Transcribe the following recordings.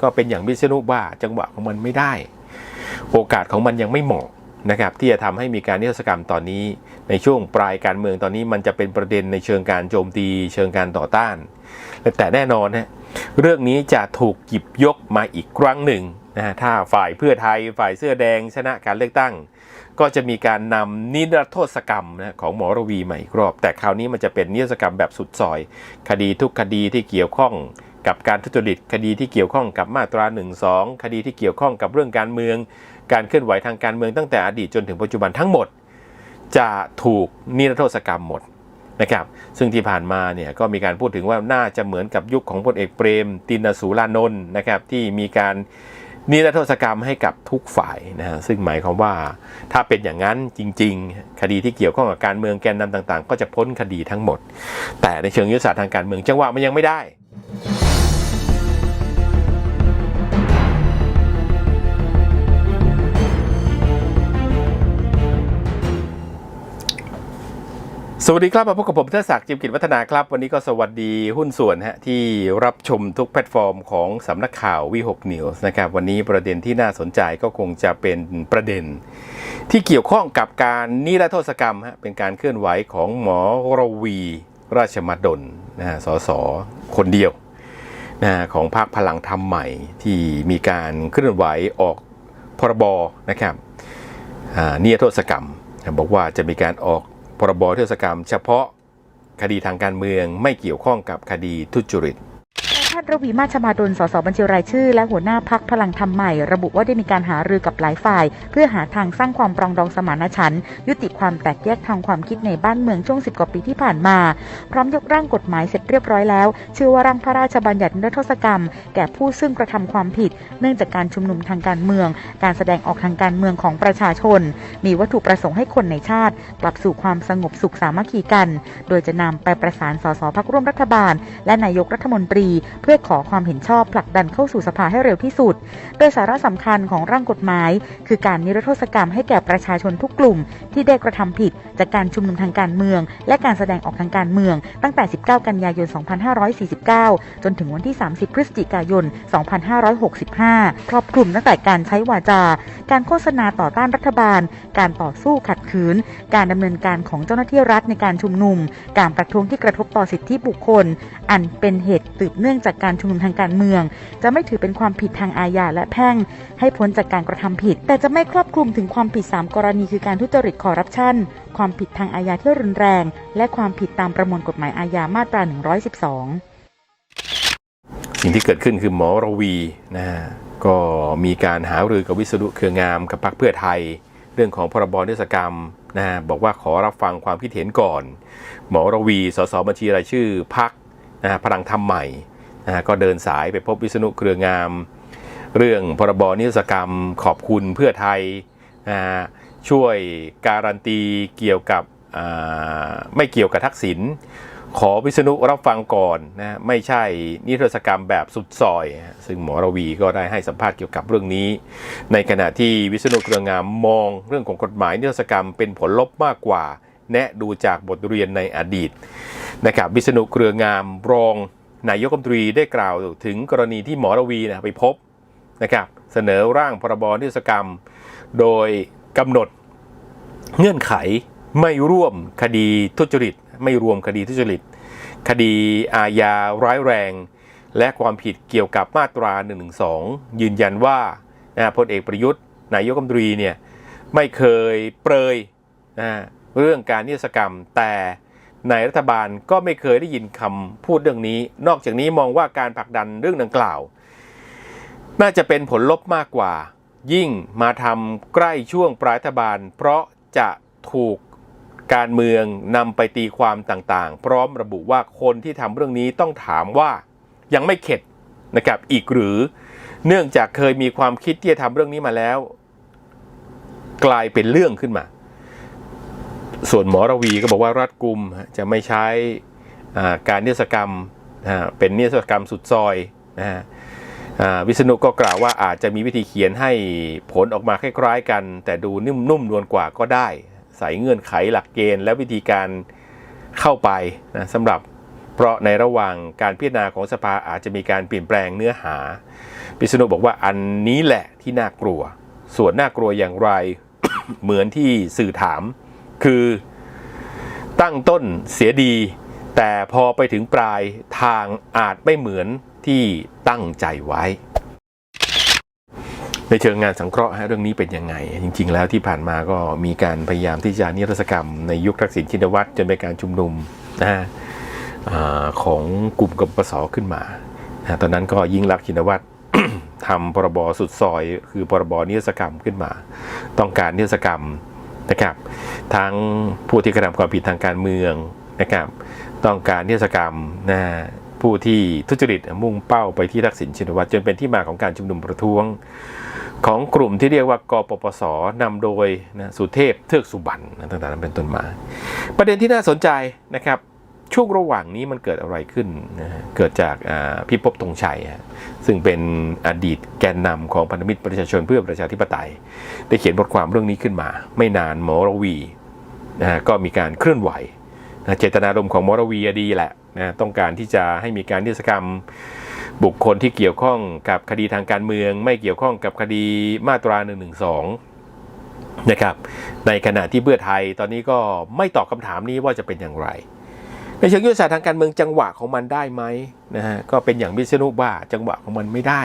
ก็เป็นอย่างวิษณุว่าจังหวะของมันไม่ได้ โอกาสของมันยังไม่เหมาะนะครับที่จะทำให้มีการนิรโทษกรรมตอนนี้ ในช่วงปลายการเมืองตอนนี้มันจะเป็นประเด็นในเชิงการโจมตี เชิงการต่อต้าน แต่แน่นอนนะเรื่องนี้จะถูกหยิบยกมาอีกครั้งหนึ่งนะฮะถ้าฝ่ายเพื่อไทยฝ่ายเสื้อแดงชนะการเลือกตั้ง ก็จะมีการนำนิรโทษกรรมนะของหมอระวีมาอีกรอบ แต่คราวนี้มันจะเป็นนิรโทษกรรมแบบสุดซอย คดีทุกคดีที่เกี่ยวข้อง กับการทุจริตคดีที่เกี่ยวข้องกับมาตรา1นึคดีที่เกี่ยวข้องกับเรื่องการเมือง การเคลื่อนไหวทางการเมืองตั้งแต่อดีตจนถึงปัจจุบันทั้งหมด จะถูกนิรโทษกรรมหมดนะครับซึ่งที่ผ่านมาเนี่ยก็มีการพูดถึงว่าน่าจะเหมือนกับยุคของพลเอกเปรม ตินสูรานนท์นะครับที่มีการนิรโทษกรรมให้กับทุกฝ่ายนะฮะซึ่งหมายความว่าถ้าเป็นอย่างนั้นจริง ๆ คดีที่เกี่ยวข้องกับการเมืองแกนนำต่าง ๆ ก็จะพ้นคดีทั้งหมด แต่ในเชิงยุทธศาสตร์ทางการเมืองจังหวะมันยังไม่ได้ สวัสดีครับมาพบกับผมเทศศักดิ์จิมกิจวัฒนาครับ วันนี้ก็สวัสดีหุ้นส่วนฮะที่รับชมทุกแพลตฟอร์มของสำนักข่าววีหกนิวส์นะครับวันนี้ประเด็นที่น่าสนใจก็คงจะเป็นประเด็น ที่เกี่ยวข้องกับการนิรโทษกรรมฮะเป็นการเคลื่อนไหวของหมอรวีราชมดลนะฮะสสคนเดียวนะของพรรคพลังธรรมใหม่ที่มีการเคลื่อนไหวออกพรบนะครับนิรโทษกรรม บอกว่าจะมีการออก พรบเทศกรรม เฉพาะคดีทางการเมืองไม่เกี่ยวข้องกับคดีทุจริต ระวีมาชมาดล สสบัญชีรายชื่อ และหัวหน้าพักพลังธรรมใหม่ ระบุว่าได้มีการหารือกับหลายฝ่าย เพื่อหาทางสร้างความปรองดองสมานฉันท์ยุติความแตกแยกทางความคิดในบ้านเมืองช่วง 10 กว่าปีที่ผ่านมา พร้อมยกร่างกฎหมายเสร็จเรียบร้อยแล้ว ชื่อว่าร่างพระราชบัญญัตินิรโทษกรรม แก่ผู้ซึ่งกระทำความผิด เนื่องจากการชุมนุมทางการเมือง การแสดงออกทางการเมืองของประชาชน มีวัตถุประสงค์ให้คนในชาติ กลับสู่ความสงบสุขสามัคคีกัน โดยจะนำไปประสานสสพักร่วมรัฐบาล และนายกรัฐมนตรี เพื่อขอความเห็นชอบผลักดันเข้าสู่สภาให้เร็วที่สุด โดยสาระสำคัญของร่างกฎหมาย คือการนิรโทษกรรมให้แก่ประชาชนทุกกลุ่ม ที่ได้กระทำผิด จากการชุมนุมทางการเมือง และการแสดงออกทางการเมือง ตั้งแต่ 19 กันยายน 2549 จนถึงวันที่ 30 พฤศจิกายน 2565 ครอบคลุมตั้งแต่การใช้วาจา การโฆษณาต่อต้านรัฐบาล การต่อสู้ขัดขืน การดำเนินการของเจ้าหน้าที่รัฐในการชุมนุม การประท้วงที่กระทบต่อสิทธิบุคคล อันเป็นเหตุสืบเนื่องจากการชุมนุมทางการเมือง จะไม่ถือเป็นความผิดทางอาญาและแพ่ง ให้พ้นจากการกระทำผิด แต่จะไม่ครอบคลุมถึงความผิด 3 กรณีคือการทุจริตคอร์รัปชันความผิดทางอาญาที่รุนแรง และความผิดตามประมวลกฎหมายอาญามาตรา 112 สิ่งที่เกิดขึ้นคือหมอระวีนะฮะก็มีการหารือกับวิศนุเครืองามกับพรรคเพื่อไทย เรื่องของพรบนิรโทษกรรมนะฮะบอกว่าขอรับฟังความคิดเห็นก่อน หมอระวี สสบัญชีรายชื่อพักนะฮะพลังธรรมใหม่ นะก็เดินสายไปพบวิษณุเครืองาม เรื่องพรบนิรโทษกรรมขอบคุณเพื่อไทยนะช่วยการันตีเกี่ยวกับไม่เกี่ยวกับทักษิณขอวิษณุรับฟังก่อนนะไม่ใช่นิรโทษกรรมแบบสุดซอย ซึ่งหมอระวีก็ได้ให้สัมภาษณ์เกี่ยวกับเรื่องนี้ ในขณะที่วิษณุเครืองามมองเรื่องของกฎหมายนิรโทษกรรมเป็นผลลบมากกว่า แนะดูจากบทเรียนในอดีตนะครับวิษณุเครืองามรอง นายกรัฐมนตรีได้กล่าวถึงกรณีที่หมอระวีนะไปพบนะครับเสนอร่างพรบนิรโทษกรรม โดยกำหนดเงื่อนไขไม่ร่วมคดีทุจริต ไม่รวมคดีทุจริต คดีอาญาร้ายแรง และความผิดเกี่ยวกับมาตรา1นึยืนยันว่านะพลเอกประยุทธ์นายกรัฐมนตรีเนี่ยไม่เคยเปรยนะเรื่องการนิรศกรรมแต่ ในรัฐบาลก็ไม่เคยได้ยินคำพูดเรื่องนี้ นอกจากนี้มองว่าการผลักดันเรื่องดังกล่าว น่าจะเป็นผลลบมากกว่า ยิ่งมาทำใกล้ช่วงปลายรัฐบาล เพราะจะถูกการเมืองนำไปตีความต่างๆ พร้อมระบุว่าคนที่ทำเรื่องนี้ต้องถามว่ายังไม่เข็ดนะครับอีกหรือ เนื่องจากเคยมีความคิดที่จะทำเรื่องนี้มาแล้ว กลายเป็นเรื่องขึ้นมา ส่วนหมอระวีก็บอกว่ารัฐกุมจะไม่ใช้การนิรศกรรมเป็นนิรศกรรมสุดซอยนะฮะวิษณุก็กล่าวว่าอาจจะมีวิธีเขียนให้ผลออกมาคล้ายๆกัน แต่ดูนุ่มนุ่มนวลกว่าก็ได้ ใส่เงื่อนไขหลักเกณฑ์ และวิธีการเข้าไปนะสำหรับเพราะในระหว่างการพิจารณาของสภาอาจจะมีการเปลี่ยนแปลงเนื้อหาพิษณุบอกว่าอันนี้แหละที่น่ากลัว ส่วนน่ากลัวอย่างไร เหมือนที่สื่อถาม คือตั้งต้นเสียดี แต่พอไปถึงปลายทางอาจไม่เหมือนที่ตั้งใจไว้ ในเชิงงานสังเคราะห์ฮะเรื่องนี้เป็นยังไง จริง ๆ แล้วที่ผ่านมาก็มีการพยายามที่จะนิรศกรรม ในยุคทักษิณชินวัตรจนเป็นการชุมนุมนะฮะของกลุ่มกปปสขึ้นมานะตอนนั้นก็ยิ่งรักชินวัตรทำพรบสุดซอย คือพรบนิรศกรรมขึ้นมา ต้องการนิรศกรรม นะครับ ทั้งผู้ที่กระทำความผิดทางการเมืองนะครับ ต้องการนิรศกรรมนะผู้ที่ทุจริตมุ่งเป้าไปที่ทักษิณชินวัตรจนเป็นที่มาของการชุมนุมประท้วง ของกลุ่มที่เรียกว่ากปปสนำโดยนะสุเทพเทือกสุบรรณต่างๆนั้นเป็นต้นมา ประเด็นที่น่าสนใจนะครับ ช่วงระหว่างนี้มันเกิดอะไรขึ้นนะเกิดจากอ่พิภพธงชัยซึ่งเป็นอดีตแกนนำของพันธมิตรประชาชนเพื่อประชาธิปไตย ได้เขียนบทความเรื่องนี้ขึ้นมา ไม่นานหมอรวีนะก็มีการเคลื่อนไหวนะเจตนารมณ์ของมอรวีดีแหละนะต้องการที่จะให้มีการนิรศกรรมบุคคลที่เกี่ยวข้องกับคดีทางการเมือง ไม่เกี่ยวข้องกับคดีมาตรา1นึนะครับในขณะที่เพื่อไทยตอนนี้ก็ไม่ตอบคำถามนี้ว่าจะเป็นอย่างไร ในเชิงยุทธศาสตร์ทางการเมืองจังหวะของมันได้ไหมนะฮะก็เป็นอย่างวิษณุว่าจังหวะของมันไม่ได้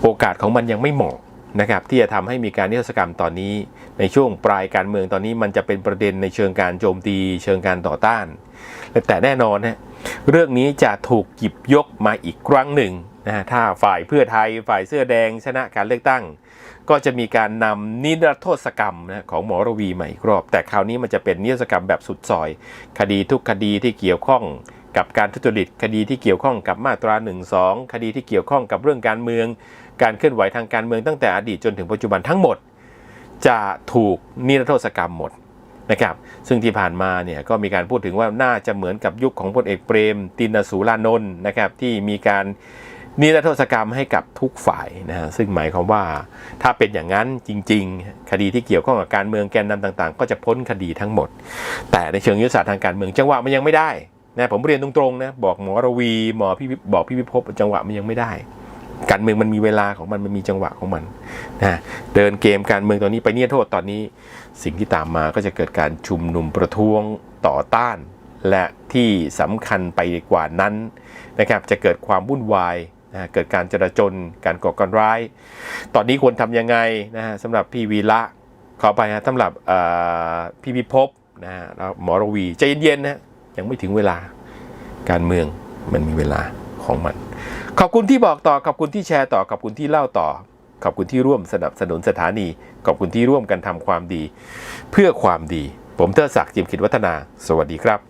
โอกาสของมันยังไม่เหมาะนะครับที่จะทำให้มีการนิรศกรรมตอนนี้ ในช่วงปลายการเมืองตอนนี้มันจะเป็นประเด็นในเชิงการโจมตี เชิงการต่อต้าน แต่แน่นอนฮะเรื่องนี้จะถูกหยิบยกมาอีกครั้งหนึ่ง นะถ้าฝ่ายเพื่อไทยฝ่ายเสื้อแดงชนะการเลือกตั้ง ก็จะมีการนำนิรโทษกรรมนะของหมอระวีมาอีกรอบ แต่คราวนี้มันจะเป็นนิรโทษกรรมแบบสุดซอย คดีทุกคดีที่เกี่ยวข้องกับการทุจริตคดีที่เกี่ยวข้องกับมาตรา1นึคดีที่เกี่ยวข้องกับเรื่องการเมือง การเคลื่อนไหวทางการเมืองตั้งแต่อดีตจนถึงปัจจุบันทั้งหมด จะถูกนิรโทษกรรมหมดนะครับซึ่งที่ผ่านมาเนี่ยก็มีการพูดถึงว่าน่าจะเหมือนกับยุคของพลเอกเปรม ตินสูรานนท์นะครับที่มีการ นิรโทษกรรมให้กับทุกฝ่ายนะฮะซึ่งหมายความว่าถ้าเป็นอย่างนั้นจริง ๆ คดีที่เกี่ยวข้องกับการเมืองแกนนำต่าง ๆ ก็จะพ้นคดีทั้งหมด แต่ในเชิงยุทธศาสตร์ทางการเมืองจังหวะมันยังไม่ได้นะผมเรียนตรงๆนะบอกหมอรวีหมอพี่บอกพี่พิภพจังหวะมันยังไม่ได้ การเมืองมันมีเวลาของมันมันมีจังหวะของมันนะเดินเกมการเมืองตอนนี้ไปเนี่ยโทษตอนนี้ สิ่งที่ตามมาก็จะเกิดการชุมนุมประท้วงต่อต้าน และที่สำคัญไปกว่านั้นนะครับจะเกิดความวุ่นวาย นะเกิดการจราจนการก่อการร้าย ตอนนี้ควรทำยังไงนะฮะสำหรับพี่วีระขอไปนะสำหรับพี่พิภพนะฮะแล้วหมอระวีใจเย็นๆนะยังไม่ถึงเวลาการเมืองมันมีเวลาของมัน ขอบคุณที่บอกต่อขอบคุณที่แชร์ต่อขอบคุณที่เล่าต่อ ขอบคุณที่ร่วมสนับสนุนสถานี ขอบคุณที่ร่วมกันทำความดี เพื่อความดี ผมเทอศักดิ์จิมขิดวัฒนา สวัสดีครับ